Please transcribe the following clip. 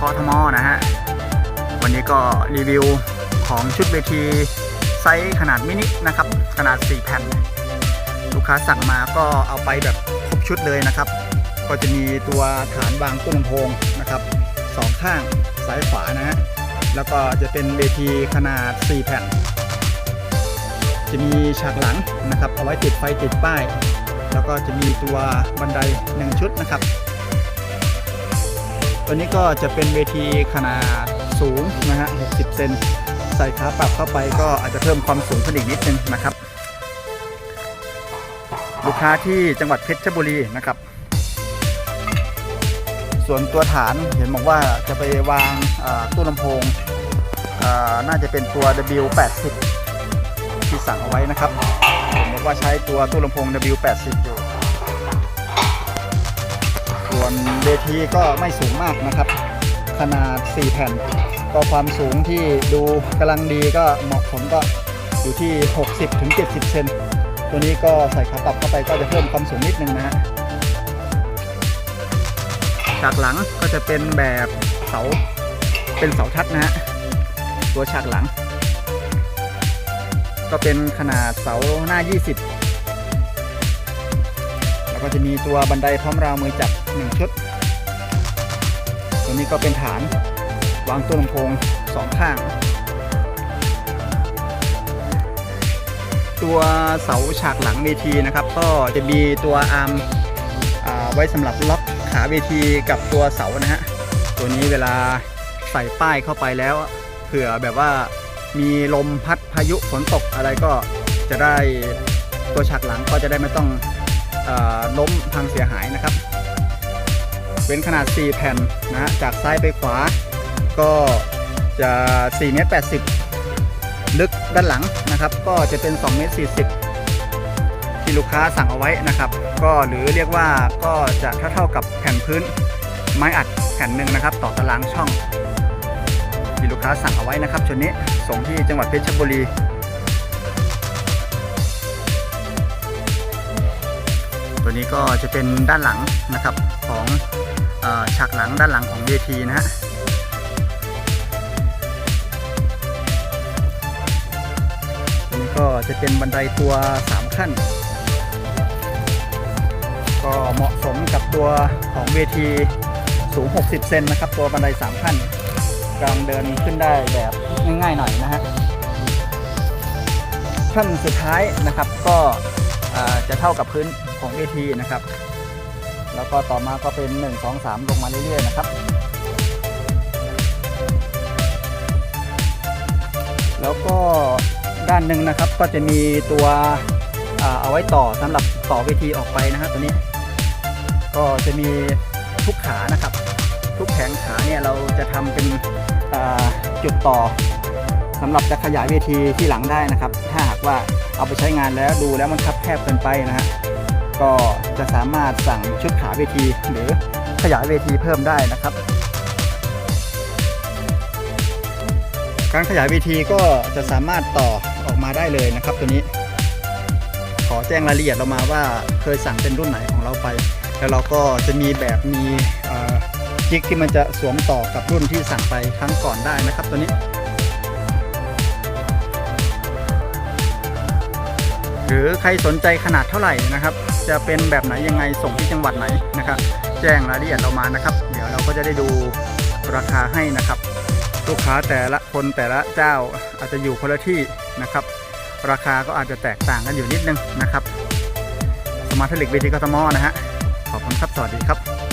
กทมนะฮะ วันนี้ก็รีวิวของชุดเวทีไซส์ขนาดมินินะครับ ขนาด 4 แผ่น ลูกค้าสั่งมาก็เอาไปแบบครบชุดเลยนะครับ ก็จะมีตัวฐานวางตู้ลำโพงนะครับสองข้างซ้ายขวานะฮะ แล้วก็จะเป็นเวทีขนาด 4 แผ่น จะมีฉากหลังนะครับ เอาไว้ติดไฟติดป้าย แล้วก็จะมีตัวบันไดหนึ่งชุดนะครับ ตัวนี้ก็จะเป็นเวทีขนาดสูงนะฮะ 60 เซน ใส่ขาปรับเข้าไปก็อาจจะเพิ่มความสูงขึ้นอีกนิดนึงนะครับ ลูกค้าที่จังหวัดเพชรบุรีนะครับ ส่วนตัวฐานเห็นบอกว่าจะไปวางตู้ลำโพงน่าจะเป็นตัว W80 ที่สั่งเอาไว้นะครับเห็นบอกว่าใช้ตัวตู้ลำโพง W80 อยู่ วนเวทีก็ไม่สูงมากนะครับ ขนาด 4 แผ่น ก็ความสูงที่ดูกำลังดีก็เหมาะสมก็อยู่ที่ 60ถึง70 เซนตัวนี้ก็ใส่ขาปรับเข้าไปก็จะเพิ่มความสูงนิดนึงนะฮะฉากหลังก็จะเป็นแบบเสาเป็นเสาทัดนะฮะตัวฉากหลัง ก็เป็นขนาดเสาหน้า 20 แล้วก็จะมีตัวบันไดพร้อมราวมือจับ1ชุด ตัวนี้ก็เป็นฐานวางตู้ลำโพงสองข้าง ตัวเสาฉากหลังเวทีนะครับ ก็จะมีตัวอาร์มไว้สำหรับล็อกขาเวทีกับตัวเสานะฮะ ตัวนี้เวลาใส่ป้ายเข้าไปแล้ว เผื่อแบบว่ามีลมพัดพายุฝนตกอะไรก็จะได้ตัวฉากหลังก็จะได้ไม่ต้อง ล้มพังเสียหายนะครับ เป็นขนาด 4 แผ่นนะฮะจากซ้ายไปขวา ก็จะ4เมตร80 ลึกด้านหลังนะครับ ก็จะเป็น2เมตร40 ที่ลูกค้าสั่งเอาไว้นะครับ ก็หรือเรียกว่าก็จะเท่าเท่ากับแผ่นพื้นไม้อัดแผ่นหนึ่งนะครับ ต่อตารางช่อง ที่ลูกค้าสั่งเอาไว้นะครับชุดนี้ส่งที่จังหวัดเพชรบุรี ตัวนี้ก็จะเป็นด้านหลังนะครับของอฉากหลังด้านหลังของเวทีนะฮะตัวนี้ก็จะเป็นบันไดตัว 3 ขั้น ก็เหมาะสมกับตัวของเวทีสูง 60 เซนนะครับ ตัวบันได 3 ขั้นกำลังเดินขึ้นได้แบบง่ายๆหน่อยนะฮะขั้นสุดท้ายนะครับก็จะเท่ากับพื้น ของเวทีนะครับ แล้วก็ต่อมาก็เป็น 1 2 3 ลงมาเรื่อยๆนะครับ แล้วก็ด้านหนึ่งนะครับก็จะมีตัวเอาไว้ต่อสำหรับต่อเวทีออกไปนะฮะตัวนี้ ก็จะมีทุกขานะครับ ทุกแผงขาเนี่ยเราจะทำเป็นจุดต่อสำหรับจะขยายเวทีที่หลังได้นะครับ ถ้าหากว่าเอาไปใช้งานแล้วดูแล้วมันคับแคบเกินไปนะฮะ ก็จะสามารถสั่งชุดขาเวทีหรือขยายเวทีเพิ่มได้นะครับ การขยายเวทีก็จะสามารถต่อออกมาได้เลยนะครับ ตัวนี้ ขอแจ้งรายละเอียดเรามาว่าเคยสั่งเป็นรุ่นไหนของเราไป แล้วเราก็จะมีแบบมีจิกที่มันจะสวมต่อกับรุ่นที่สั่งไปครั้งก่อนได้นะครับ ตัวนี้หรือใครสนใจขนาดเท่าไหร่นะครับ จะเป็นแบบไหนยังไงส่งที่จังหวัดไหนนะครับ แจ้งรายละเอียดเรามานะครับ เดี๋ยวเราก็จะได้ดูราคาให้นะครับ ลูกค้าแต่ละคนแต่ละเจ้าอาจจะอยู่คนละที่นะครับ ราคาก็อาจจะแตกต่างกันอยู่นิดนึงนะครับสมาร์ทเทลิกเวทีกทมนะฮะขอบคุณครับสวัสดีครับ